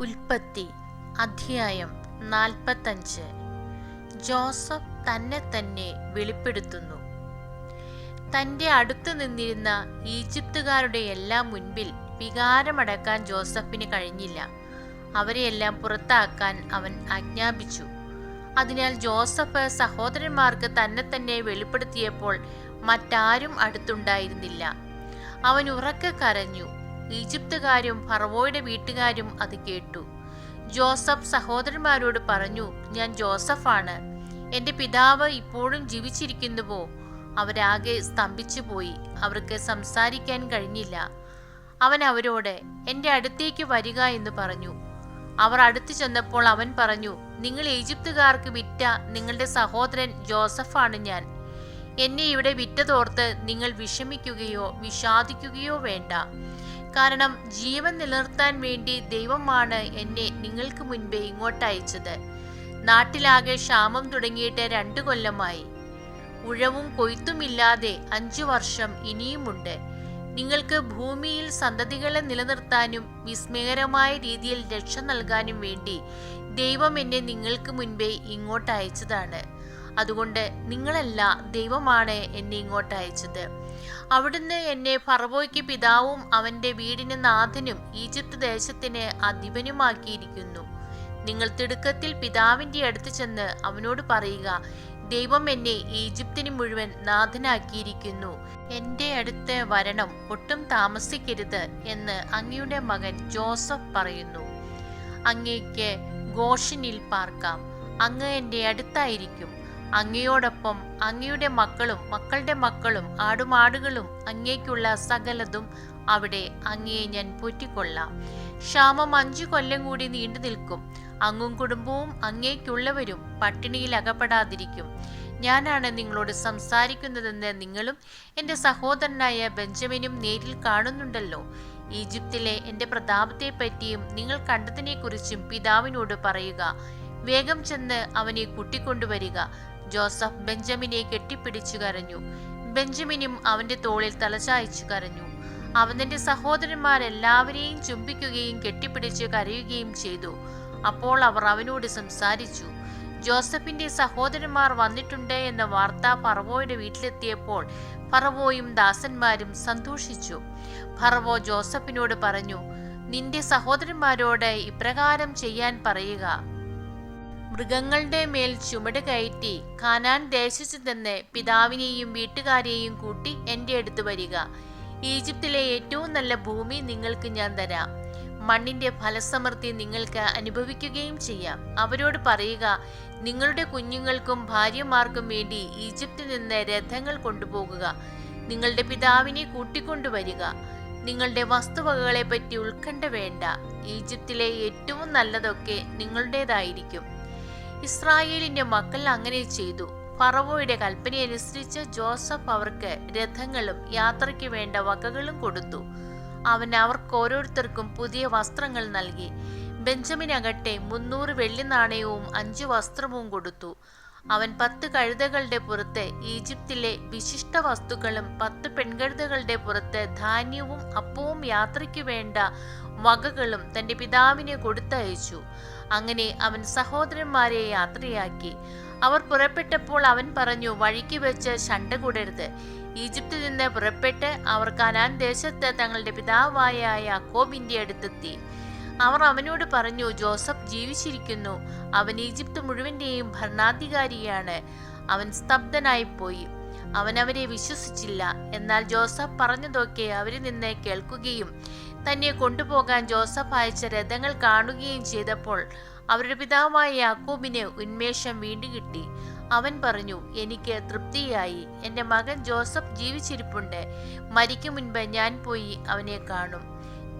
ഉൽപ്പത്തി അധ്യായം നാൽപ്പത്തഞ്ച്. ജോസഫ് തന്നെ തന്നെ വെളിപ്പെടുത്തുന്നു. തന്റെ അടുത്ത് നിന്നിരുന്ന ഈജിപ്തുകാരുടെ എല്ലാം മുൻപിൽ വികാരമടക്കാൻ ജോസഫിന് കഴിഞ്ഞില്ല. അവരെയെല്ലാം പുറത്താക്കാൻ അവൻ ആജ്ഞാപിച്ചു. അതിനാൽ ജോസഫ് സഹോദരന്മാർക്ക് തന്നെ തന്നെ വെളിപ്പെടുത്തിയപ്പോൾ മറ്റാരും അടുത്തുണ്ടായിരുന്നില്ല. അവൻ ഉറക്കെ കരഞ്ഞു. ഈജിപ്തുകാരും ഫറവോയുടെ വീട്ടുകാരും അത് കേട്ടു. ജോസഫ് സഹോദരന്മാരോട് പറഞ്ഞു ഞാൻ ജോസഫാണ്. എന്റെ പിതാവ് ഇപ്പോഴും ജീവിച്ചിരിക്കുന്നുവോ? അവരാകെ സ്തംഭിച്ചു പോയി അവർക്ക് സംസാരിക്കാൻ കഴിഞ്ഞില്ല. അവൻ അവരോട് എന്റെ അടുത്തേക്ക് വരിക എന്ന് പറഞ്ഞു. അവർ അടുത്തു ചെന്നപ്പോൾ അവൻ പറഞ്ഞു നിങ്ങൾ ഈജിപ്തുകാർക്ക് വിറ്റ നിങ്ങളുടെ സഹോദരൻ ജോസഫാണ് ഞാൻ. എന്നെ ഇവിടെ വിറ്റതോർത്ത് നിങ്ങൾ വിഷമിക്കുകയോ വിഷാദിക്കുകയോ വേണ്ട. കാരണം ജീവൻ നിലനിർത്താൻ വേണ്ടി ദൈവമാണ് എന്നെ നിങ്ങൾക്ക് മുൻപേ ഇങ്ങോട്ട് അയച്ചത്. നാട്ടിലാകെ ക്ഷാമം തുടങ്ങിയിട്ട് രണ്ടു കൊല്ലമായി. ഉഴവും കൊയ്ത്തുമില്ലാതെ അഞ്ചു വർഷം ഇനിയുമുണ്ട്. നിങ്ങൾക്ക് ഭൂമിയിൽ സന്തതികളെ നിലനിർത്താനും വിസ്മയകരമായ രീതിയിൽ രക്ഷ നൽകാനും വേണ്ടി ദൈവം എന്നെ നിങ്ങൾക്ക് മുൻപേ ഇങ്ങോട്ട് അയച്ചതാണ്. അതുകൊണ്ട് നിങ്ങളല്ല ദൈവമാണ് എന്നെ ഇങ്ങോട്ട് അയച്ചത്. അവിടുന്ന് എന്നെ ഫറവോയ്ക്ക് പിതാവും അവന്റെ വീടിന് നാഥനും ഈജിപ്ത് ദേശത്തിന് അധിപനുമാക്കിയിരിക്കുന്നു. നിങ്ങൾ തിടുക്കത്തിൽ പിതാവിന്റെ അടുത്ത് ചെന്ന് അവനോട് പറയുക ദൈവം എന്നെ ഈജിപ്തിന് മുഴുവൻ നാഥനാക്കിയിരിക്കുന്നു. എന്റെ അടുത്ത് വരണം ഒട്ടും താമസിക്കരുത് എന്ന് അങ്ങയുടെ മകൻ ജോസഫ് പറയുന്നു. അങ്ങേക്ക് ഗോഷനിൽ പാർക്കാം. അങ്ങ് എന്റെ അടുത്തായിരിക്കും. അങ്ങയോടൊപ്പം അങ്ങയുടെ മക്കളും മക്കളുടെ മക്കളും ആടുമാടുകളും അങ്ങേക്കുള്ള സകലതും അവിടെ അങ്ങയെ ഞാൻ പോറ്റിക്കൊള്ളാം. ക്ഷാമം അഞ്ചു കൊല്ലം കൂടി നീണ്ടു നിൽക്കും. അങ്ങും കുടുംബവും അങ്ങേക്കുള്ളവരും പട്ടിണിയിൽ അകപ്പെടാതിരിക്കും. ഞാനാണ് നിങ്ങളോട് സംസാരിക്കുന്നതെന്ന് നിങ്ങളും എന്റെ സഹോദരനായ ബെഞ്ചമിനും നേരിൽ കാണുന്നുണ്ടല്ലോ. ഈജിപ്തിലെ എന്റെ പ്രതാപത്തെപ്പറ്റിയും നിങ്ങൾ കണ്ടതിനെക്കുറിച്ചും പിതാവിനോട് പറയുക. വേഗം ചെന്ന് അവനെ കൂട്ടിക്കൊണ്ടുവരിക. ജോസഫ് ബെഞ്ചമിനെ കെട്ടിപ്പിടിച്ചു കരഞ്ഞു. ബെഞ്ചമിനും അവന്റെ തോളിൽ തലചായ്ച്ചു കരഞ്ഞു. അവൻ തന്റെ സഹോദരന്മാരെല്ലാവരെയും ചുംബിക്കുകയും കെട്ടിപ്പിടിച്ച് കരയുകയും ചെയ്തു. അപ്പോൾ അവർ അവനോട് സംസാരിച്ചു. ജോസഫിന്റെ സഹോദരന്മാർ വന്നിട്ടുണ്ട് എന്ന വാർത്ത ഫറവോയുടെ വീട്ടിലെത്തിയപ്പോൾ ഫറവോയും ദാസന്മാരും സന്തോഷിച്ചു. ഫറവോ ജോസഫിനോട് പറഞ്ഞു നിന്റെ സഹോദരന്മാരോട് ഇപ്രകാരം ചെയ്യാൻ പറയുക. മൃഗങ്ങളുടെ മേൽ ചുമട് കയറ്റി കാനാൻ ദേശത്തു നിന്ന് പിതാവിനെയും വീട്ടുകാരെയും കൂട്ടി എന്റെ അടുത്ത് വരിക. ഈജിപ്തിലെ ഏറ്റവും നല്ല ഭൂമി നിങ്ങൾക്ക് ഞാൻ തരാം. മണ്ണിന്റെ ഫലസമൃദ്ധി നിങ്ങൾക്ക് അനുഭവിക്കുകയും ചെയ്യാം. അവരോട് പറയുക നിങ്ങളുടെ കുഞ്ഞുങ്ങൾക്കും ഭാര്യമാർക്കും വേണ്ടി ഈജിപ്തിൽ നിന്ന് രഥങ്ങൾ കൊണ്ടുപോകുക. നിങ്ങളുടെ പിതാവിനെ കൂട്ടിക്കൊണ്ടുവരിക. നിങ്ങളുടെ വസ്തുവകകളെ പറ്റി ഉത്കണ്ഠ വേണ്ട. ഈജിപ്തിലെ ഏറ്റവും നല്ലതൊക്കെ നിങ്ങളുടേതായിരിക്കും. ഇസ്രായേലിന്റെ മക്കൾ അങ്ങനെ ചെയ്തു. ഫറവോയുടെ കൽപ്പനയനുസരിച്ച് ജോസഫ് അവർക്ക് രഥങ്ങളും യാത്രയ്ക്ക് വേണ്ട വകകളും കൊടുത്തു. അവൻ അവർക്ക് ഓരോരുത്തർക്കും പുതിയ വസ്ത്രങ്ങൾ നൽകി. ബെഞ്ചമിനകട്ടെ മുന്നൂറ് വെള്ളി നാണയവും അഞ്ചു വസ്ത്രവും കൊടുത്തു. അവൻ പത്ത് കഴുതകളുടെ പുറത്ത് ഈജിപ്തിലെ വിശിഷ്ട വസ്തുക്കളും പത്ത് പെൺകഴുതകളുടെ പുറത്ത് ധാന്യവും അപ്പവും യാത്രയ്ക്ക് വേണ്ട വകകളും തന്റെ പിതാവിനെ കൊടുത്തയച്ചു. അങ്ങനെ അവൻ സഹോദരന്മാരെ യാത്രയാക്കി. അവർ പുറപ്പെട്ടപ്പോൾ അവൻ പറഞ്ഞു വഴിക്ക് വെച്ച് ശണ്ട കൂടരുത്. ഈജിപ്തിൽ നിന്ന് പുറപ്പെട്ട് അവർ കനാൻ ദേശത്ത് തങ്ങളുടെ പിതാവായ യാക്കോബിന്റെ അടുത്തെത്തി. അവർ അവനോട് പറഞ്ഞു ജോസഫ് ജീവിച്ചിരിക്കുന്നു. അവൻ ഈജിപ്ത് മുഴുവന്റെയും ഭരണാധികാരിയാണ്. അവൻ സ്തബ്ധനായിപ്പോയി. അവൻ അവരെ വിശ്വസിച്ചില്ല. എന്നാൽ ജോസഫ് പറഞ്ഞതൊക്കെ അവരിൽ നിന്ന് കേൾക്കുകയും തന്നെ കൊണ്ടുപോകാൻ ജോസഫ് അയച്ച രഥങ്ങൾ കാണുകയും ചെയ്തപ്പോൾ അവരുടെ പിതാവായ യാക്കോബിന് ഉന്മേഷം വീണ്ടും കിട്ടി. അവൻ പറഞ്ഞു എനിക്ക് തൃപ്തിയായി. എന്റെ മകൻ ജോസഫ് ജീവിച്ചിരിപ്പുണ്ട്. മരിക്കും മുൻപ് ഞാൻ പോയി അവനെ കാണും.